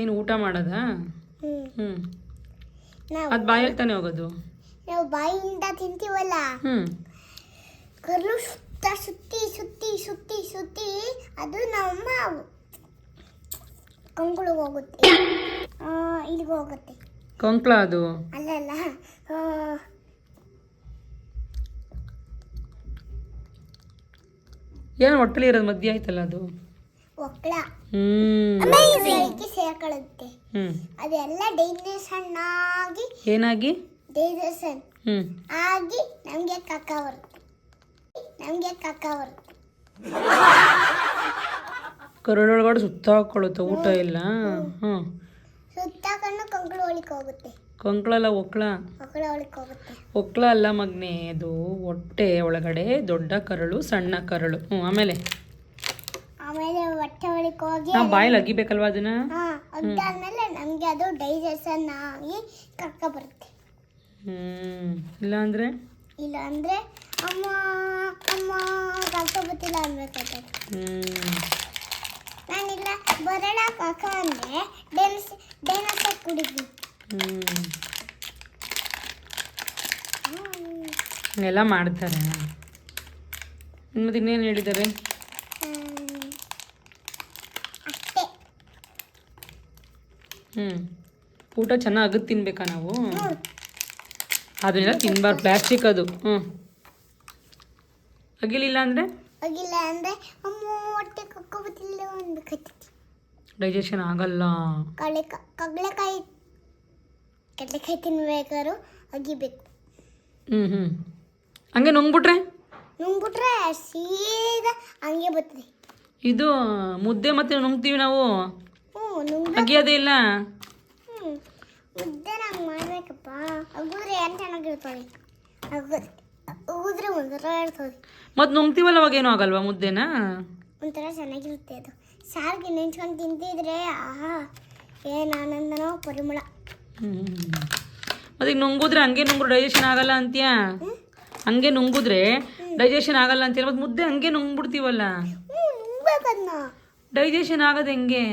ಏನು ಊಟ ಮಾಡೋದಾ? ಹ್ಞೂ ಅದು ಬಾಯಲ್ಲಿ ತಾನೇ ಹೋಗೋದು? ನಾವು ಬಾಯಿಯಿಂದ ತಿಂತೀವಲ್ಲ? ಹ್ಞೂ ಕಲ್ಲು ಸುತ್ತ ಸುತ್ತಿ ಸುತ್ತಿ ಸುತ್ತಿ ಸುತ್ತಿ ಅದು ನಮ್ಮ ಕಂಕುಳಿಗೆ ಹೋಗುತ್ತೆ. ಇಲ್ಲಿಗೆ ಹೋಗುತ್ತೆ. ಕೊಂಕ್ಲ ಅದು? ಅಲ್ಲಲ್ಲ ಏನು ಹೊಟ್ಟೆಲಿ ಇರೋದು ಮಧ್ಯ ಆಯ್ತಲ್ಲ ಅದು? ಒಕ್ಕಳ ಬೆಳಿಗ್ಗೆ ಸೇರ್ಕೊಳ್ಳುತ್ತೆ. ಹ್ಞೂ ಅದೆಲ್ಲ ಡೈಜೆಷನ್ ಆಗಿ ಏನಾಗಿ? ಡೈಜೆಷನ್ ಹ್ಞೂ ಆಗಿ ನಮಗೆ ಕಕ್ಕ ಬರುತ್ತೆ. ನಮಗೆ ಕಕ್ಕ ಬರುತ್ತೆ. ಕರುಳೊಳಗಡೆ ಸುತ್ತ ಹಾಕೊಳ್ಳುತ್ತೆ ಊಟ ಇಲ್ಲ. ಹ್ಞೂ ಸುತ್ತ ಕಣ್ಣು ಕಂಗುಳು ಒಳಿಕ್ ಹೋಗುತ್ತೆ. ಕೊಂಕ್ಳಲ್ಲ ಒಕ್ಳ? ಒಕ್ಕಳ ಒಳಿಕ್ ಹೋಗುತ್ತೆ. ಒಕ್ಳ ಅಲ್ಲ ಮಗ್ನೆ ಅದು ಹೊಟ್ಟೆ ಒಳಗಡೆ ದೊಡ್ಡ ಕರಳು ಸಣ್ಣ ಕರಳು. ಹ್ಞೂ ಆಮೇಲೆ? ಆಮೇಲೆ ಹೊಟ್ಟೆ ಒಳಿಕ್ ಹೋಗಿ ನಾವು ಬಾಯಲ್ಲಿ ಅಗಿಬೇಕಲ್ವಾ ಅದನ್ನ? ಹಾ ಅದಾದ್ಮೇಲೆ ನಮಗೆ ಅದು ಡೈಜೆಷನ್ ಆಗಿ ಕಕ್ಕ ಬರುತ್ತೆ. ಹ್ಮ್ ಇಲ್ಲ ಅಂದ್ರೆ? ಇಲ್ಲ ಅಂದ್ರೆ ಅಮ್ಮ ಅಮ್ಮ ಕಕ್ಕ ಬರ್ತಿಲ್ಲ ಅನ್ಬೇಕಾಗ್ತದೆ ಹ್ಞೂ ನಾನಿಲ್ಲ ಬರೋಣ ಕಕ್ಕ ಅಂದ್ರೆ ಡೈನಸ್ ಡೈನೋಸರ್ ಕುಡಿದ್ವಿ. ಹ್ಞೂ ಎಲ್ಲ ಮಾಡ್ತಾರೆ. ಮತ್ತೆ ಇನ್ನೇನು ಹೇಳಿದ್ದಾರೆ ಹ್ಮ್. ಅಷ್ಟೇ ಹ್ಞೂ ಊಟ ಚೆನ್ನಾಗಿ ಅಗದು ತಿನ್ಬೇಕಾ ನಾವು. ಅದನ್ನೆಲ್ಲ ತಿನ್ಬಾರ್ದು ಪ್ಲಾಸ್ಟಿಕ್ ಅದು. ಹ್ಞೂ ಅಗಿಲಿಲ್ಲ ಅಂದರೆ? ಅಗಿಲ್ಲ ಅಂದ್ರೆ ಅಮ್ಮ ಹೊಟ್ಟೆ ಕಕ್ಕ ಒಂದು ಅನ್ಬೇಕಾಗ್ತದೆ ಡೈಜೆಷನ್ ಆಗಲ್ಲ. ಕಳೆ ಕಡಲೆಕಾಯಿ ಕಡಲೆಕಾಯಿ ತಿನ್ಬೇಕಾದ್ರು ಅಗಿಬೇಕು. ಹ್ಞೂ ಹ್ಞೂ ಹಂಗೆ ನುಂಗ್ಬಿಟ್ರೆ? ನುಂಗ್ಬಿಟ್ರೆ ಸೀದಾ ಹಂಗೆ ಬರ್ತದೆ. ಇದು ಮುದ್ದೆ ಮತ್ತೆ ನುಂಗ್ತೀವಿ ನಾವು. ಹ್ಞೂ ಮುದ್ದೆ ನಂಗೆ ಮಾಡ್ಬೇಕಪ್ಪ. ಅಗುದ್ರೆ ಏನು ಚೆನ್ನಾಗಿರ್ತವೆ ಅಗುದ್ರೆ ಅಗುದ್ರೆ ಒಂಥರ ಇರ್ತದೆ. ಮತ್ತು ನುಂಗ್ತೀವಲ್ಲ ಅವಾಗ ಏನೂ ಆಗಲ್ವಾ ಮುದ್ದೆನಾ? ಒಂಥರ ಚೆನ್ನಾಗಿರುತ್ತೆ ಅದು. ಸಾರಿಗೆ ನೆಂಚ್ಕೊಂಡು ತಿಂತಿದ್ರೆ ಆಹಾ ಏನು ಆನಂದನೋ ಪರಿಮಳ. ಮತ್ತೆ ಈಗ ನುಂಗುದ್ರೆ ಹಂಗೆ ನುಂಗ್ರು ಡೈಜೆಷನ್ ಆಗಲ್ಲ ಅಂತೀಯಾ? ಹಂಗೆ ನುಂಗಿದ್ರೆ ಡೈಜೆಷನ್ ಆಗಲ್ಲ ಅಂತೀಯ ಮತ್ತೆ ಮುದ್ದೆ ಹಂಗೆ ನುಂಗ್ಬಿಡ್ತೀವಲ್ಲ? ಡೈಜೆಷನ್ ಆಗೋದು ಹೆಂಗೆ?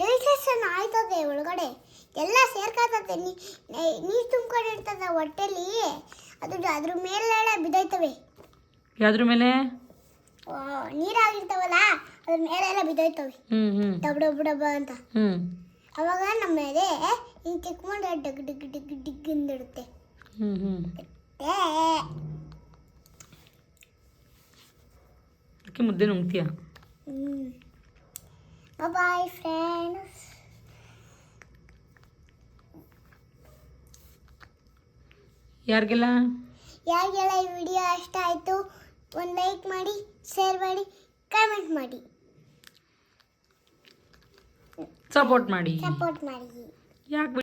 ಡೈಜೆಷನ್ ಆಯ್ತದೆ ಒಳಗಡೆ. ಎಲ್ಲ ಸೇರ್ಕೊತದೆ ನೀರು ತುಂಬ್ಕೊಂಡಿರ್ತದೆ ಹೊಟ್ಟೆಲಿ. ಅದು ಅದ್ರ ಮೇಲೆಲ್ಲ ಬಿದ್ದೋಯ್ತವೆ. ಯಾವ್ದ್ರ ಮೇಲೆ? ನೀರಾಗಿರ್ತಾವಲ್ಲ ಅದ್ರ ಮೇಲೆಲ್ಲ ಬಿದ್ದೋಯ್ತವೆ. ಹ್ಞೂ ಹ್ಞೂ ಡಬ್ ಡಬ್ ಅಂತ. ಹ್ಞೂ ಅವಾಗ ನಮ್ಮ ಎದೆ ಹಿಂಗೆ ಚಿಕ್ಕೊಂಡ್ರೆ ಡಗ್ ಡಿಗ್ ಡಿಗ್ ಡಿಗ್ ಅಂದಿಡುತ್ತೆ ಹ್ಞೂ ಏ ಅದಕ್ಕೆ ಮುದ್ದೆ ನುಂಗ್ತೀಯ? ಬಾಯ್ ಫ್ರೆಂಡ್ಸ್ ಯಾರಿಗೆಲ್ಲ? ಯಾರಿಗೆಲ್ಲ ಈ ವಿಡಿಯೋ ಇಷ್ಟ ಆಯಿತು ಒಂದು ಲೈಕ್ ಮಾಡಿ ಶೇರ್ ಮಾಡಿ ಕಮೆಂಟ್ ಮಾಡಿ. ಸಪೋರ್ಟ್ ಮಾಡಿ. ಸಪೋರ್ಟ್ ಮಾಡಿ. ಯಾಕೆ